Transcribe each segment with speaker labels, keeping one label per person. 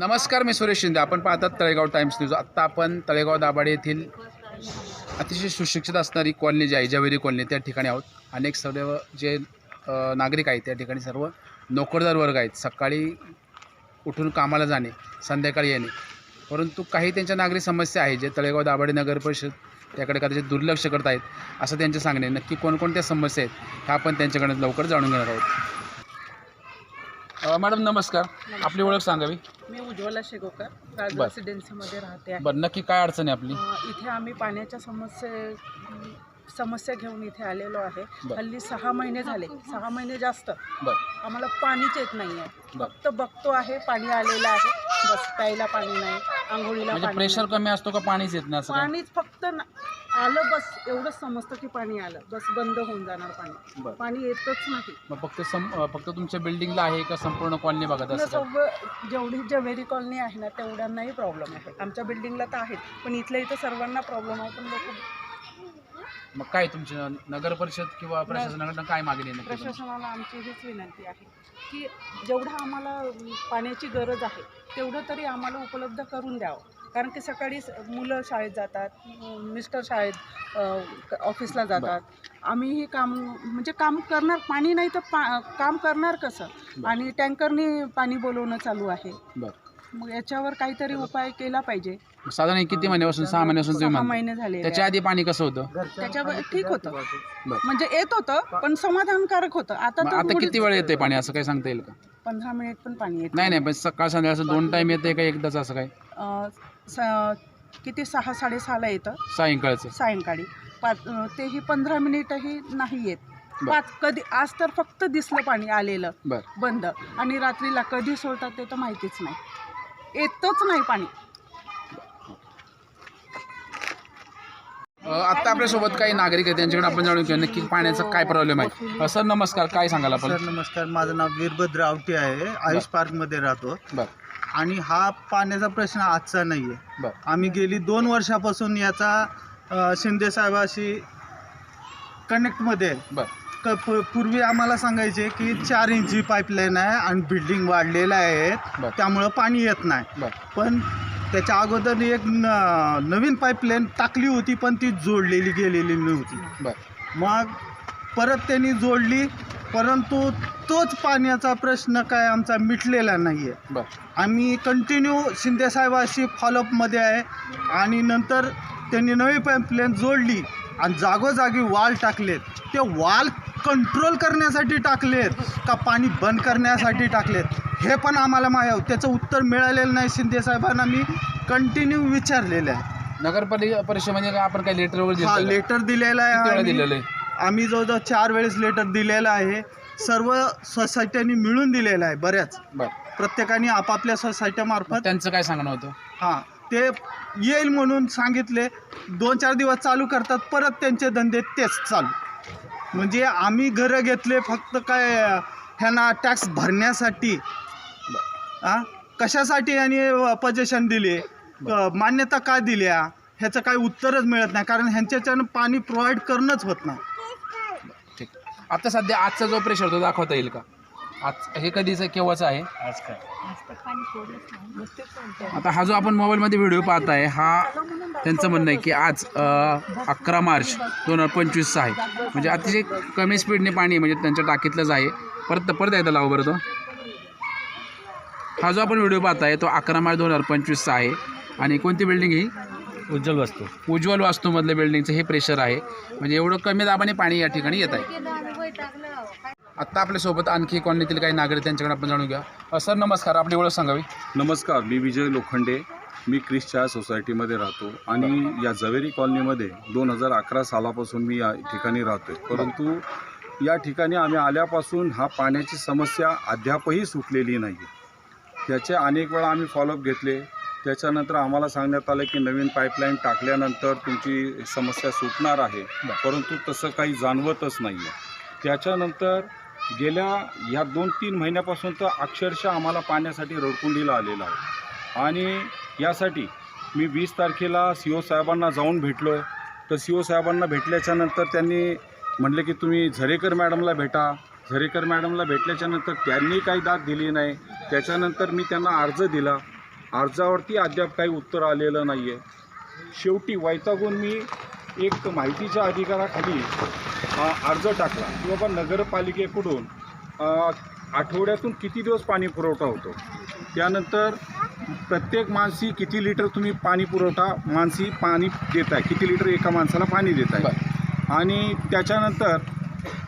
Speaker 1: नमस्कार मी सुरेश शिंदे. आपण पाहतात तळेगाव टाइम्स न्यूज. आत्ता आपण तळेगाव दाभाडे येथील अतिशय सुशिक्षित असणारी कॉलनी जी आहे जवेरी कॉलनी त्या ठिकाणी आहोत. अनेक सर्व जे अ, नागरिक आहेत त्या ठिकाणी सर्व नोकरदार वर्ग आहेत. सकाळी उठून कामाला जाणे संध्याकाळी येणे. परंतु काही त्यांच्या नागरिक समस्या आहे जे तळेगाव दाभाडे नगर परिषद त्याकडे कदाचित दुर्लक्ष करत आहेत असं त्यांचे सांगणे नक्की कोणकोणत्या समस्या आहेत ह्या आपण त्यांच्याकडे लवकर जाणून घेणार आहोत. अ, मॅडम नमस्कार. आपली ओळख सांगावी?
Speaker 2: मी उज्ज्वला शेगोकर राज
Speaker 1: बर.
Speaker 2: रेसिडेन्सीमध्ये राहते आहे.
Speaker 1: बरं नक्की काय अडचण आहे आपली?
Speaker 2: अं, इथे आम्ही पाण्याच्या समस्ये समस्या घेऊन इथे आलेलो आहे.
Speaker 1: बर.
Speaker 2: हल्ली सहा महिने झाले. सहा महिने जास्त.
Speaker 1: बरं.
Speaker 2: आम्हाला पाणीच येत नाही आहे
Speaker 1: बर.
Speaker 2: फक्त बघतो आहे पाणी आलेलं आहे. बस प्यायला पाणी नाही आंघोळीला
Speaker 1: म्हणजे
Speaker 2: पाणी
Speaker 1: प्रेशर
Speaker 2: नाही.
Speaker 1: कमी असतो का पाणीच येत नाही असं काय?
Speaker 2: पाणीच फक्त न- आलं बस. एवढंच समजतं की पाणी आलं. बस बंद होऊन जाणार पाणी.
Speaker 1: बरं.
Speaker 2: पाणी येतच नाही.
Speaker 1: मग फक्त सम अ, फक्त तुमच्या बिल्डिंगला आहे का संपूर्ण कॉलनी बघत?
Speaker 2: सगळं जेवढी जवेरी कॉलनी आहे ना तेवढ्यांनाही प्रॉब्लेम आहे आमच्या बिल्डिंगला तर आहेत पण इथल्या इथं सर्वांना प्रॉब्लेम आहे. पण लोक
Speaker 1: मग काय तुमची नगर परिषद किंवा प्रशासनाकडनं काय मागणी आहे नक्की तुमची?
Speaker 2: प्रशासनाला आमची हीच विनंती आहे की जेवढं आम्हाला अं, पाण्याची गरज आहे तेवढं तरी आम्हाला उपलब्ध करून द्यावं. कारण की सकाळी मुलं शाळेत जातात मिस्टर शाळेत ऑफिसला जातात. आम्हीही काम म्हणजे काम करणार पाणी नाही तर पा काम करणार कसं. आणि टँकरनी पाणी बोलवणं चालू आहे. मग याच्यावर काहीतरी उपाय केला पाहिजे.
Speaker 1: साधारण हे किती महिन्यापासून? सहा महिन्यापासून
Speaker 2: महिने झाले
Speaker 1: त्याच्या आधी पाणी कसं होतं?
Speaker 2: त्याच्यावर ठीक होतं. म्हणजे येत होतं पण समाधानकारक होतं. आता
Speaker 1: आता किती वेळ येते पाणी? असं काय सांगता येईल का?
Speaker 2: पंधरा मिनिट पण पाणी येत
Speaker 1: नाही नाही पण सकाळ संध्याकाळ दोन टाईम येते का एकदाच असं काय
Speaker 2: स- किती सहा साडेसहाला येतं.
Speaker 1: सायंकाळचं.
Speaker 2: सायंकाळी. पाच तेही पंधरा मिनिटही नाही येत.
Speaker 1: बरं.
Speaker 2: पाच कधी आज तर फक्त दिसलं पाणी आलेलं.
Speaker 1: बरं.
Speaker 2: बंद. आणि रात्रीला कधी सोडतात ते तर माहितीच नाही. येतच नाही पाणी.
Speaker 1: अ, आत्ता आपल्यासोबत काही नागरिक आहेत त्यांच्याकडे आपण जाणून घेऊ नक्की पाण्याचा काय प्रॉब्लेम आहे. अ, सर नमस्कार. काय सांगाल आपण?
Speaker 3: सर नमस्कार. माझं नाव वीरभद्र आवटे आहे. आयुष पार्कमध्ये राहतो.
Speaker 1: बरं.
Speaker 3: आणि हा पाण्याचा प्रश्न आजचा नाही आहे
Speaker 1: बरं.
Speaker 3: आम्ही गेली दोन वर्षापासून याचा अ, शिंदे साहेबाशी कनेक्टमध्ये आहे.
Speaker 1: बरं.
Speaker 3: क प- पूर्वी आम्हाला सांगायचे की चार इंची पाईपलाईन आहे आणि बिल्डिंग वाढलेल्या आहेत
Speaker 1: बरं.
Speaker 3: त्यामुळं पाणी येत नाही.
Speaker 1: बरं.
Speaker 3: पण त्याच्या अगोदर एक न नवीन पाईपलाईन टाकली होती पण ती जोडलेली गेलेली नव्हती.
Speaker 1: बरं.
Speaker 3: मग परत त्यांनी जोडली परंतु तोच पाण्याचा प्रश्न काय आमचा मिटलेला नाही आहे आम्ही कंटिन्यू शिंदेसाहेबाशी फॉलोअपमध्ये आहे आणि नंतर त्यांनी नवी पाईपलाईन जोडली आणि जागोजागी वाल टाकलेत. ते वाल कंट्रोल करण्यासाठी टाकलेत का पाणी बंद करण्यासाठी टाकलेत? हे पण आम्हाला माहीत आहे. त्याचं उत्तर मिळालेलं नाही शिंदेसाहेबांना मी कंटिन्यू विचारलेलं आहे.
Speaker 1: नगर परि परिषदेमध्ये काय? आपण काही लेटर
Speaker 3: हा? लेटर दिलेला आहे.
Speaker 1: दिलेलं आहे?
Speaker 3: आम्ही जवळजवळ चार वेळेस लेटर दिलेलं आहे. सर्व सोसायट्यांनी मिळून दिलेलं आहे बऱ्याच.
Speaker 1: बरं.
Speaker 3: प्रत्येकाने आपापल्या सोसायट्यामार्फत
Speaker 1: त्यांचं काय सांगणं होतं?
Speaker 3: हां ते येईल म्हणून सांगितले. दोन चार दिवस चालू करतात परत त्यांचे धंदे तेच चालू. म्हणजे आम्ही घरं घेतले फक्त काय ह्यांना टॅक्स भरण्यासाठी. हां कशासाठी यांनी पजेशन दिले? अ, मान्यता का दिल्या? ह्याचं काही उत्तरच मिळत नाही कारण ह्यांच्याच्यानं पाणी प्रोव्हाइड करणंच होत नाही.
Speaker 1: आता सध्या आजचा जो प्रेशर तो दाखवता येईल का? आज हे कधीचं केव्हाचं आहे? आता हा जो आपण मोबाईलमध्ये व्हिडिओ पाहताय हा त्यांचं म्हणणं आहे की आज अकरा मार्च दोन हजार पंचवीसचा आहे. म्हणजे अतिशय कमी स्पीडने पाणी म्हणजे त्यांच्या टाकीतलंच आहे. परत परत एकदा लावू बरं तो. हा जो आपण व्हिडिओ पाहताय तो अकरा मार्च दोन हजार पंचवीसचा आहे. आणि कोणती बिल्डिंग ही?
Speaker 4: उज्ज्वल वस्तू.
Speaker 1: उज्ज्वल वास्तूमधल्या बिल्डिंगचं हे प्रेशर आहे. म्हणजे एवढं कमी दाबाने पाणी या ठिकाणी येत आहे. आत्ता आपल्यासोबत आणखी कॉलनीतील काही नागरिक त्यांच्याकडे आपण जाणून घ्या सर नमस्कार. आपली ओळख सांगावी.
Speaker 5: नमस्कार. मी विजय लोखंडे. मी क्रिसच्या सोसायटीमध्ये राहतो आणि या जवेरी कॉलनीमध्ये दोन हजार अकरा सालापासून मी या ठिकाणी राहतो परंतु या ठिकाणी आम्ही आल्यापासून हा पाण्याची समस्या अद्यापही सुटलेली नाही त्याचे अनेक वेळा आम्ही फॉलोअप घेतले. त्याच्यानंतर आम्हाला सांगण्यात आलं की नवीन पाईपलाईन टाकल्यानंतर तुमची समस्या सुटणार आहे. परंतु तसं काही जाणवतच नाही आहे त्याच्यानंतर गेल्या ह्या दोन तीन महिन्यापासून तर अक्षरशः आम्हाला पाण्यासाठी रडकुंडीला आलेला आहे. आणि यासाठी मी वीस तारखेला सी ओ साहेबांना जाऊन भेटलो. तर सी ओ साहेबांना भेटल्याच्यानंतर त्यांनी म्हटले की तुम्ही झरेकर मॅडमला भेटा. झरेकर मॅडमला भेटल्याच्यानंतर त्यांनी काही दाद दिली नाही. त्याच्यानंतर मी त्यांना अर्ज दिला. अर्जावरती अद्याप काही उत्तर आलेलं नाही आहे शेवटी वैतागून मी एक माहितीच्या अधिकाराखाली अर्ज टाकला की बाबा नगरपालिकेकडून आठवड्यातून किती दिवस पाणी पुरवठा होतो? त्यानंतर प्रत्येक माणसी किती लिटर तुम्ही पाणी पुरवठा माणसी पाणी देत आहे किती लिटर एका माणसाला पाणी देत आहे आणि त्याच्यानंतर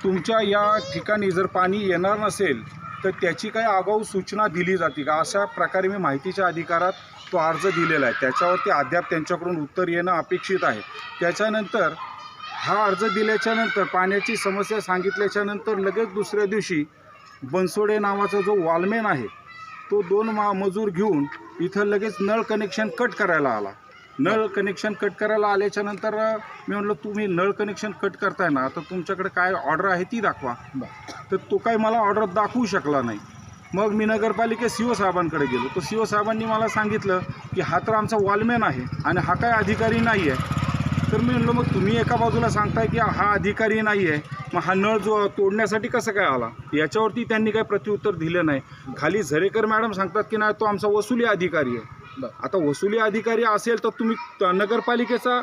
Speaker 5: तुमच्या या ठिकाणी जर पाणी येणार नसेल तर त्याची काही आगाऊ सूचना दिली जाते का? अशा प्रकारे मी माहितीच्या अधिकारात तो अर्ज दिलेला आहे. त्याच्यावरती अद्याप त्यांच्याकडून उत्तर येणं अपेक्षित आहे. त्याच्यानंतर हा अर्ज दिल्याच्यानंतर पाण्याची समस्या सांगितल्याच्यानंतर लगेच दुसऱ्या दिवशी बनसोडे नावाचा जो वॉलमॅन आहे तो दोन मा मजूर घेऊन इथं लगेच नळ कनेक्शन कट करायला आला. नळ कनेक्शन कट करायला आल्याच्यानंतर मी म्हटलं तुम्ही नळ कनेक्शन कट करताय ना तर तुमच्याकडे काय ऑर्डर आहे ती दाखवा. तर तो काही मला ऑर्डर दाखवू शकला नाही. मग मी नगरपालिके सी ओ साहेबांकडे गेलो. तर सी ओ साहेबांनी मला सांगितलं की हा तर आमचा वॉलमॅन आहे आणि हा काय अधिकारी नाही आहे तर मी म्हणलं मग तुम्ही एका बाजूला सांगताय की हा अधिकारी नाही आहे मग हा नळ जो तोडण्यासाठी कसं काय आला? याच्यावरती त्यांनी काही प्रत्युत्तर दिलं नाही. खाली झरेकर मॅडम सांगतात की नाही तो आमचा वसुली अधिकारी आहे. आता वसुली अधिकारी असेल तर तुम्ही नगरपालिकेचा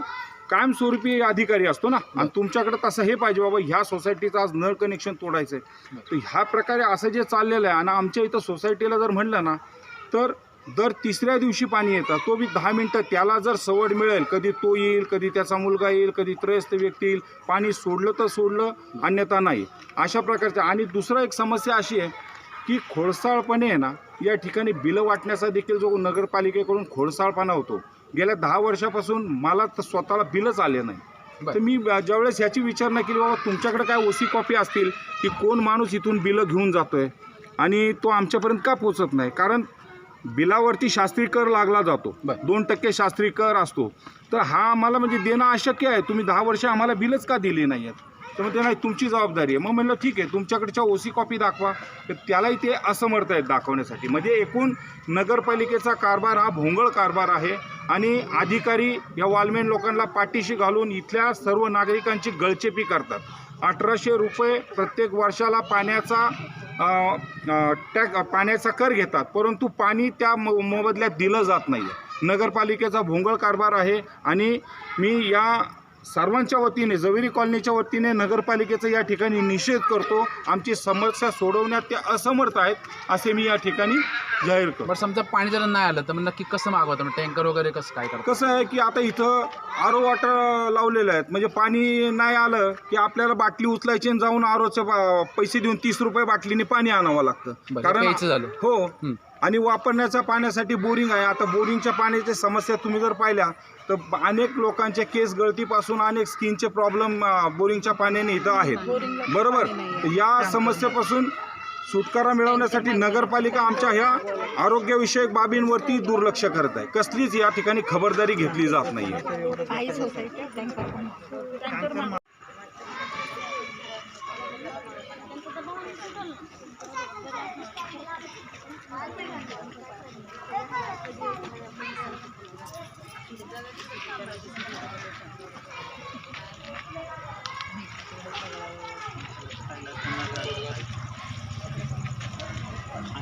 Speaker 5: कायमस्वरूपी अधिकारी असतो ना. आणि तुमच्याकडे तसं हे पाहिजे बाबा ह्या सोसायटीचं आज नळ कनेक्शन तोडायचं आहे तर ह्या प्रकारे असं जे चाललेलं आहे आणि आमच्या इथं सोसायटीला जर म्हणलं ना तर दर तिसऱ्या दिवशी पाणी येतं. तो बी दहा मिनटं त्याला जर सवड मिळेल कधी तो येईल कधी त्याचा मुलगा येईल कधी त्रयस्थ व्यक्ती येईल पाणी सोडलं तर सोडलं अन्यथा नाही. अशा प्रकारचं. आणि दुसरं एक समस्या अशी आहे की खोडसाळपणे आहे ना या ठिकाणी बिलं वाटण्याचा देखील जो नगरपालिकेकडून खोडसाळपणा होतो. गेल्या दहा वर्षापासून मला तर स्वतःला बिलच आले नाही. तर मी ज्यावेळेस याची विचारणा केली बाबा तुमच्याकडे काय ओसी कॉपी असतील की कोण माणूस इथून बिलं घेऊन जातोय आणि तो आमच्यापर्यंत का पोचत नाही? कारण बिलावरती शास्त्री कर लागला जातो. दोन टक्के शास्त्री कर असतो. तर हा आम्हाला म्हणजे देणं अशक्य आहे. तुम्ही दहा वर्ष आम्हाला बिलच का दिली नाही आहेत तर मग ते नाही तुमची जबाबदारी आहे. मग म्हणलं ठीक आहे तुमच्याकडच्या ओसी कॉपी दाखवा. तर त्यालाही ते असमर्थ आहेत दाखवण्यासाठी. म्हणजे एकूण नगरपालिकेचा कारभार हा भोंगळ कारभार आहे आणि अधिकारी या वालमेन लोकांना पाठीशी घालून इथल्या सर्व नागरिकांची गळचेपी करतात. अठराशे रुपये प्रत्येक वर्षाला पाण्याचा टॅक पाण्याचा कर घेतात. परंतु पाणी त्या मो मोबदल्यात दिलं जात नाही आहे नगरपालिकेचा भोंगळ कारभार आहे आणि मी या सर्वांच्या वतीने जवेरी कॉलनीच्या वतीने नगरपालिकेचा या ठिकाणी निषेध करतो. आमची समस्या सोडवण्यात ते असमर्थ आहेत असे मी या ठिकाणी जाहीर करतो.
Speaker 1: बरं समजा पाणी जर नाही आलं तर मग नक्की कसं मागवतं मग टँकर वगैरे कसं काय करतं
Speaker 5: कसं आहे की आता इथं आरो वॉटर लावलेलं आहेत. म्हणजे पाणी नाही आलं की आपल्याला बाटली उचलायची आणि जाऊन आरोचे पैसे देऊन तीस रुपये बाटलीने पाणी आणावं लागतं.
Speaker 1: बरं, प्यायचं झालं.
Speaker 5: हो.
Speaker 1: हं.
Speaker 5: आणि वापरण्याच्या पाण्यासाठी बोरिंग आहे. आता बोरिंगच्या पाण्याची समस्या तुम्ही जर पाहिल्या तर अनेक लोकांच्या केस गळतीपासून अनेक स्किनचे प्रॉब्लेम बोरिंगच्या पाण्याने इथं आहेत. बरोबर? या समस्येपासून सुटकारा मिळवण्यासाठी नगरपालिका आमच्या ह्या आरोग्यविषयक बाबींवरती दुर्लक्ष करत आहे. कसलीच या ठिकाणी खबरदारी घेतली जात नाही
Speaker 4: Ang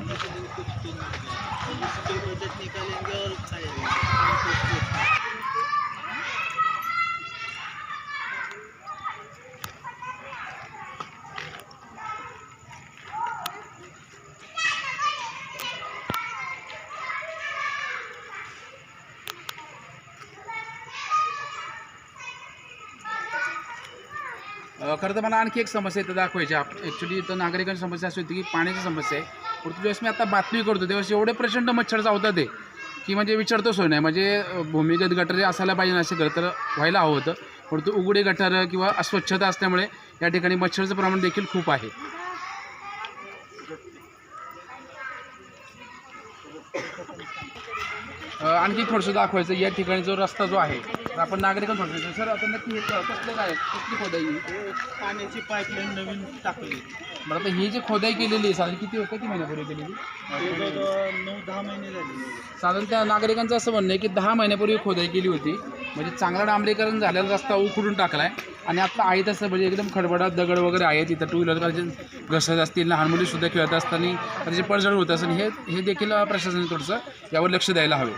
Speaker 4: ito din
Speaker 1: ko ito na. Gusto ko ulit ni Kalingol kayo. खरं तर मला आणखी एक समस्या इथं दाखवायची आप ॲक्च्युली इथं नागरिकांची समस्या अशी होती की पाण्याची समस्या आहे. पण ज्यावेळेस मी आता बातमी करतो. त्यावेळेस एवढे प्रचंड मच्छर चावतात ते की म्हणजे विचारतो सोय नाही. म्हणजे भूमिगत गटारे असायला पाहिजे असे गटर तर व्हायला हवं होतं. परंतु उघडे गटारं किंवा अस्वच्छता असल्यामुळे या ठिकाणी मच्छरचं प्रमाण देखील खूप आहे. आणखी थोडंसं दाखवायचं या ठिकाणी जो रस्ता जो आहे तर आपण नागरिकांना थोडं सर आता नक्की हे कसलं काय कसली खोदाई आहे?
Speaker 3: पाण्याची पाईपलाईन नवीन टाकली
Speaker 1: बरं आता ही जी खोदाई केलेली आहे साधारण किती किती महिन्यापूर्वी केलेली?
Speaker 3: नऊ दहा महिने झाले.
Speaker 1: साधारण त्या नागरिकांचं असं म्हणणं आहे की दहा महिन्यापूर्वी खोदाई केली होती. म्हणजे चांगला डांबरीकरण झालेला रस्ता उखडून टाकला आहे आणि आता आहे तसं म्हणजे एकदम खडबडात दगड वगैरे आहे तिथं टू व्हीलर घसरत असतील लहान मुलीसुद्धा खेळत असताना त्याची पडझड होत असेल हे हे देखील प्रशासनाने थोडंसं यावर लक्ष द्यायला हवे.